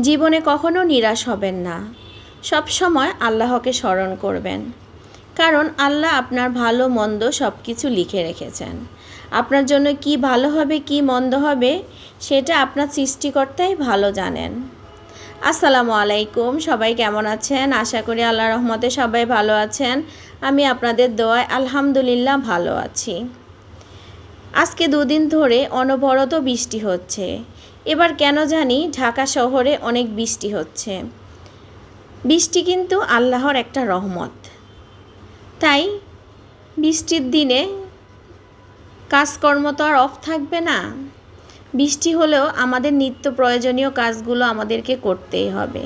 জীবনে কখনো নিরাশ হবেন না। সব সময় আল্লাহকে স্মরণ করবেন। কারণ আল্লাহ আপনার ভালো, মন্দ সব কিছু লিখে রেখেছেন। আপনার জন্য কি ভালো হবে, কি মন্দ হবে, সেটা আপনার সৃষ্টিকর্তাই ভালো জানেন। আসসালামু আলাইকুম, সবাই কেমন আছেন? আশা করি আল্লাহ রহমতে সবাই ভালো আছেন। আমি আপনাদের দোয়ায় আলহামদুলিল্লাহ ভালো আছি। আজকে দুদিন ধরে অনবরত বৃষ্টি হচ্ছে। এবার কেন জানি ঢাকা শহরে অনেক বৃষ্টি হচ্ছে। বৃষ্টি কিন্তু আল্লাহর একটা রহমত। তাই বৃষ্টির দিনে কাজকর্ম তো আর অফ থাকবে না। বৃষ্টি হলেও আমাদের নিত্য প্রয়োজনীয় কাজগুলো আমাদেরকে করতেই হবে।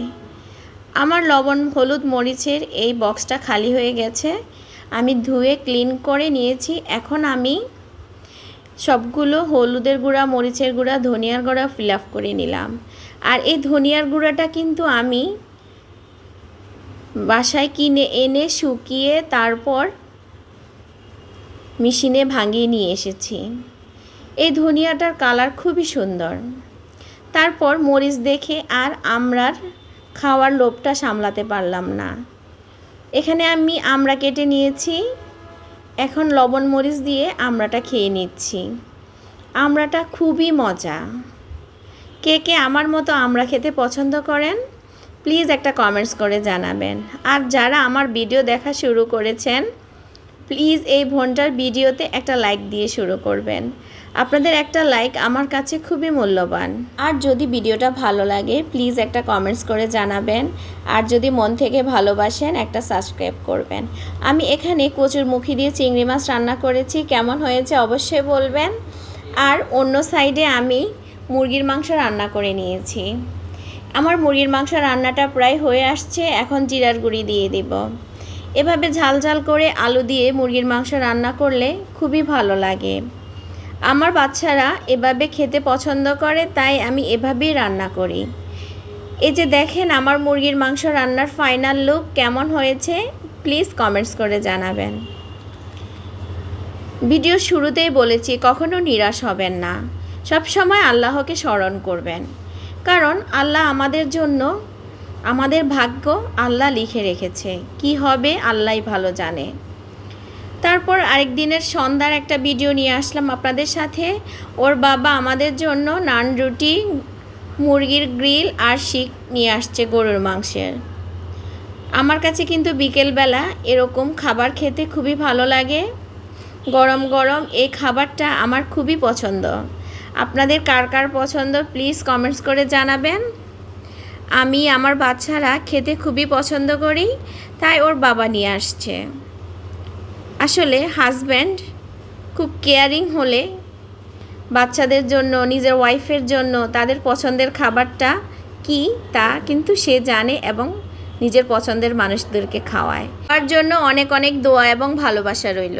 আমার লবণ, হলুদ, মরিচের এই বক্সটা খালি হয়ে গেছে। আমি ধুয়ে ক্লিন করে নিয়েছি। এখন আমি সবগুলো হলুদের গুঁড়া, মরিচের গুঁড়া, ধনিয়ার গুঁড়া ফিল আপ করে নিলাম। আর এই ধনিয়ার গুঁড়াটা কিন্তু আমি বাসায় কিনে এনে শুকিয়ে তারপর মেশিনে ভাঙিয়ে নিয়ে এসেছি। এই ধনিয়াটার কালার খুবই সুন্দর। তারপর মরিচ দেখে আর আমরার খাওয়ার লোভটা সামলাতে পারলাম না। এখানে আমি আমরা কেটে নিয়েছি। এখন লবণ মরিচ দিয়ে আমড়াটা খেয়ে নিচ্ছি। আমড়াটা খুবই মজা। কে কে আমার মতো আমড়া খেতে পছন্দ করেন, প্লিজ একটা কমেন্টস করে জানাবেন। আর যারা আমার ভিডিও দেখা শুরু করেছেন, প্লিজ এই ভোনটার ভিডিওতে একটা লাইক দিয়ে শুরু করবেন। আপনাদের একটা লাইক আমার কাছে খুবই মূল্যবান। আর যদি ভিডিওটা ভালো লাগে প্লিজ একটা কমেন্টস করে জানাবেন। আর যদি মন থেকে ভালোবাসেন, একটা সাবস্ক্রাইব করবেন। আমি এখানে কচুর মুখি দিয়ে চিংড়ি মাছ রান্না করেছি, কেমন হয়েছে অবশ্যই বলবেন। আর অন্য সাইডে আমি মুরগির মাংস রান্না করে নিয়েছি। আমার মুরগির মাংস রান্নাটা প্রায় হয়ে আসছে, এখন জিরার গুঁড়ি দিয়ে দিব। এভাবে ঝাল ঝাল করে আলু দিয়ে মুরগির মাংস রান্না করলে খুবই ভালো লাগে। আমার বাচ্চারা এভাবে খেতে পছন্দ করে, তাই আমি এভাবেই রান্না করি। এই যে দেখেন আমার মুরগির মাংস রান্নার ফাইনাল লুক কেমন হয়েছে প্লিজ কমেন্টস করে জানাবেন। ভিডিও শুরুতেই বলেছি, কখনো নিরাশ হবেন না। সব সময় আল্লাহকে স্মরণ করবেন। কারণ আল্লাহ আমাদের জন্য, আমাদের ভাগ্য আল্লাহ লিখে রেখেছে। কি হবে আল্লাহই ভালো জানে। তারপর আরেক দিনের সন্ধ্যার একটা ভিডিও নিয়ে আসলাম আপনাদের সাথে। ওর বাবা আমাদের জন্য নান রুটি, মুরগির গ্রিল আর শিক নিয়ে আসছে গরুর মাংসের। আমার কাছে কিন্তু বিকেলবেলা এরকম খাবার খেতে খুবই ভালো লাগে। গরম গরম এই খাবারটা আমার খুবই পছন্দ। আপনাদের কার কার পছন্দ প্লিজ কমেন্টস করে জানাবেন। আমি আমার বাচ্চারা খেতে খুবই পছন্দ করি, তাই ওর বাবা নিয়ে আসছে। আসলে হাজব্যান্ড খুব কেয়ারিং হলে বাচ্চাদের জন্য, নিজের ওয়াইফের জন্য তাদের পছন্দের খাবারটা কি তা কিন্তু সে জানে এবং নিজের পছন্দের মানুষদেরকে খাওয়ায়। তার জন্য অনেক অনেক দোয়া এবং ভালোবাসা রইল।